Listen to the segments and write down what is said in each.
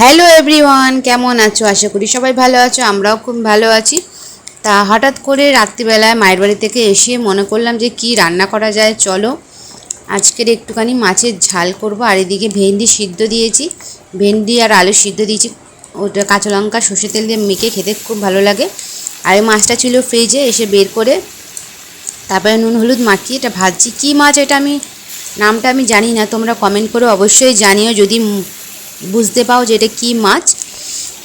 Hello everyone কেমন আছো? আশা করি সবাই ভালো আছো, আমরাও খুব ভালো আছি। তা হঠাৎ করে রাত্রিবেলায় মায়ের বাড়ি থেকে এসে মনে করলাম যে কি রান্না করা যায়, চলো। আজকের একটুখানি মাছের ঝাল করব, আর এদিকে ভেন্ডি সিদ্ধ দিয়েছি। ভেন্ডি আর আলু সিদ্ধ দিয়েছি। ওটা কাঁচা লঙ্কা সর্ষে তেল দিয়ে মেখে খেতে খুব ভালো লাগে। আর এই মাছটা ছিল ফ্রিজে এসে বের করে তারপরে নুন, হলুদ মাখিয়ে এটা ভাজছি। কী মাছ এটা আমি, নামটা আমি জানি না, তোমরা কমেন্ট করে অবশ্যই জানিও। যদি বুঝতে পাও যে এটা কী মাছ।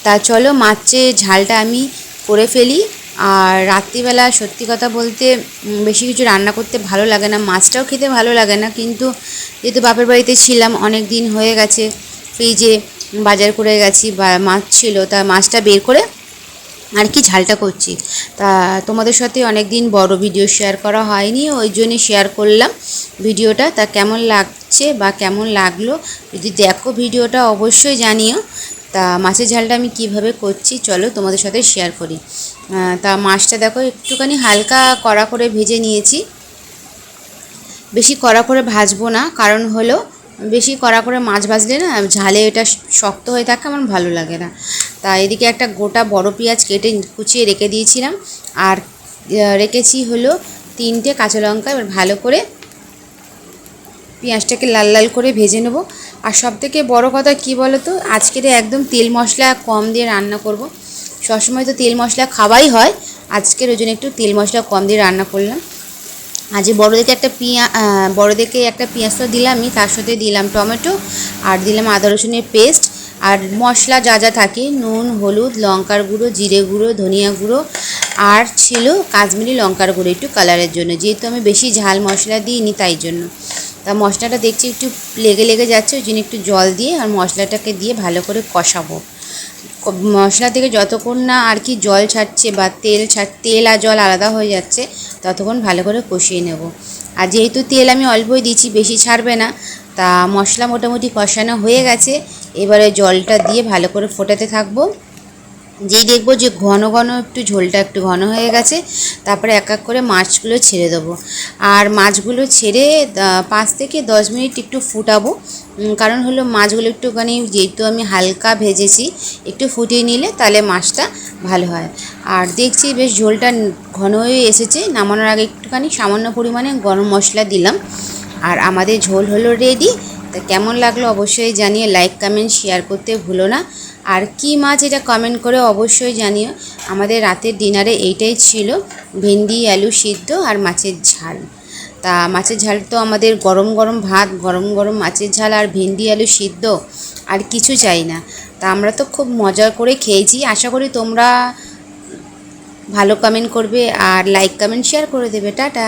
তা চলো মাছের ঝালটা আমি করে ফেলি। আর রাত্রিবেলা সত্যি কথা বলতে বেশি কিছু রান্না করতে ভালো লাগে না। মাছটাও খেতে ভালো লাগে না। কিন্তু যেহেতু বাপের বাড়িতে ছিলাম, অনেক দিন হয়ে গেছে, ফ্রিজে বাজার করে গেছি, বা মাছ ছিল, তা মাছটা বের করে আর কি ঝালটা করছি। তা তোমাদের সাথে অনেক দিন বড় ভিডিও শেয়ার করা হয়নি, ওই জন্যই শেয়ার করলাম। ভিডিওটা, তা কেমন লাগছে বা কেমন লাগল যদি দেখো ভিডিওটা অবশ্যই জানিও। তা মাছের ঝালটা আমি কীভাবে করছি চলো তোমাদের সাথে শেয়ার করি। তা মাছটা দেখো একটুখানি হালকা কড়া করে ভেজে নিয়েছি। বেশি কড়া করে ভাজবো না, কারণ হলো বেশি কড়া করে মাছ ভাজলে না ঝালে এটা শক্ত হয়ে থাকে, আমার ভালো লাগে না। তা এদিকে একটা গোটা বড় পেঁয়াজ কেটে কুচিয়ে রেখে দিয়েছিলাম। আর রেখেছি হলো তিনটে কাঁচা লঙ্কা, এবার ভালো করে পেঁয়াজটাকে লাল লাল করে ভেজে নেব। আর সব থেকে বড়ো কথা কী বলো তো আজকের একদম তেল মশলা কম দিয়ে রান্না করব। সবসময় তো তেল মশলা খাওয়াই হয়, আজকের ওই জন্য একটু তেল মশলা কম দিয়ে রান্না করলাম। আজ বড় দেখে একটা পিঁয়া বড় দেখে একটা পেঁয়াজ তো দিলামই, তার সাথে দিলাম টমেটো, আর দিলাম আদা রসুনের পেস্ট। আর মশলা যা যা থাকে, নুন, হলুদ, লঙ্কার গুঁড়ো, জিরে গুঁড়ো, ধনিয়া গুঁড়ো, আর ছিল কাশ্মীরি লঙ্কার গুঁড়ো একটু কালারের জন্য। যেহেতু আমি বেশি ঝাল মশলা দিইনি তাই জন্য। তা মশলাটা দেখছি একটু লেগে লেগে যাচ্ছে, ওই জন্য একটু জল দিয়ে আর মশলাটাকে দিয়ে ভালো করে কষাবো। মশলা থেকে যতক্ষণ না আর কি জল ছাড়ছে বা তেল ছাড় তেল আর জল আলাদা হয়ে যাচ্ছে, ততক্ষণ ভালো করে কষিয়ে নেব। আর যেহেতু তেল আমি অল্পই দিচ্ছি, বেশি ছাড়বে না, তা মশলা মোটামুটি কষানো হয়ে গেছে। এবারে জলটা দিয়ে ভালো করে ফোটাতে থাকব। যেই দেখব যে ঘন ঘন একটু ঝোলটা একটু ঘন হয়ে গেছে, তারপরে এক এক করে মাছগুলো ছেড়ে দেবো। আর মাছগুলো ছেড়ে পাঁচ থেকে দশ মিনিট একটু ফুটাবো। কারণ হলো মাছগুলো একটুখানি যেহেতু আমি হালকা ভেজেছি, একটু ফুটিয়ে নিলে তাহলে মাছটা ভালো হয়। আর দেখছি বেশ ঝোলটা ঘন হয়ে এসেছে, নামানোর আগে একটুখানি সামান্য পরিমাণে গরম মশলা দিলাম। আর আমাদের ঝোল হলো রেডি তা কেমন লাগল অবশ্যই জানিয়ে লাইক কমেন্ট শেয়ার করতে ভুলো না। আর কি মাছ এটা কমেন্ট করে অবশ্যই জানিও। আমাদের রাতের ডিনারে এইটাই ছিল, ভেন্ডি, আলু সিদ্ধ আর মাছের ঝাল। তা মাছের ঝাল তো আমাদের গরম গরম ভাত, গরম গরম মাছের ঝাল আর ভেন্ডি, আলু সিদ্ধ আর কিছু চাই না। তা আমরা তো খুব মজা করে খেয়েছি। আশা করি তোমরা ভালো কমেন্ট করবে আর লাইক কমেন্ট শেয়ার করে দেবে। টাটা।